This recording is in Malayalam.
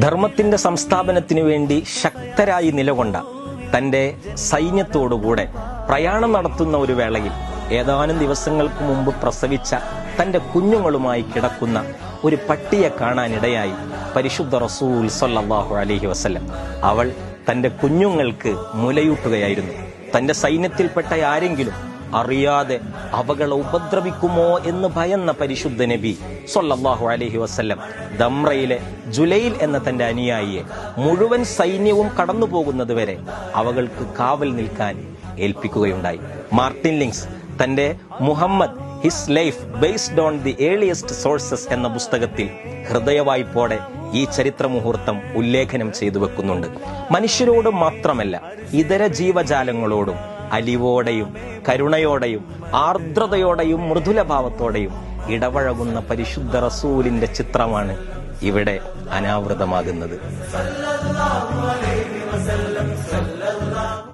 ധർമ്മത്തിന്റെ സംസ്ഥാപനത്തിനു വേണ്ടി ശക്തരായി നിലകൊണ്ട തന്റെ സൈന്യത്തോടുകൂടെ പ്രയാണം നടത്തുന്ന ഒരു വേളയിൽ ഏതാനും ദിവസങ്ങൾക്ക് മുമ്പ് പ്രസവിച്ച തന്റെ കുഞ്ഞുങ്ങളുമായി കിടക്കുന്ന ഒരു പട്ടിയെ കാണാനിടയായി പരിശുദ്ധ റസൂൽ സല്ലാഹു അലഹി വസല്ലം. അവൾ തന്റെ കുഞ്ഞുങ്ങൾക്ക് മുലയൂട്ടുകയായിരുന്നു. തന്റെ സൈന്യത്തിൽപ്പെട്ട ആരെങ്കിലും അറിയാതെ അവകളെ ഉപദ്രവിക്കുമോ എന്ന് ഭയന്ന പരിശുദ്ധ നബി സൊല്ലാഹു അലഹി വസ്ല്ലം ദമ്രയിലെ ജുലൈൽ എന്ന തന്റെ അനുയായിയെ മുഴുവൻ സൈന്യവും കടന്നു പോകുന്നത് വരെ അവകൾക്ക് കാവൽ നിൽക്കാൻ ഏൽപ്പിക്കുകയുണ്ടായി. മാർട്ടിൻ ലിങ്സ് തന്റെ Muhammad his life based on the earliest sources എന്ന പുസ്തകത്തിൽ ഹൃദയവായ്പോടെ ഈ ചരിത്ര മുഹൂർത്തം ഉല്ലേഖനം ചെയ്തു വെക്കുന്നുണ്ട്. മനുഷ്യരോട് മാത്രമല്ല ഇതര ജീവജാലങ്ങളോടും അലിവോടെയും കരുണയോടെയും ആർദ്രതയോടെയും മൃദുലഭാവത്തോടെയും ഇടപഴകുന്ന പരിശുദ്ധ റസൂലിന്റെ ചിത്രമാണ് ഇവിടെ അനാവൃതമാകുന്നത്.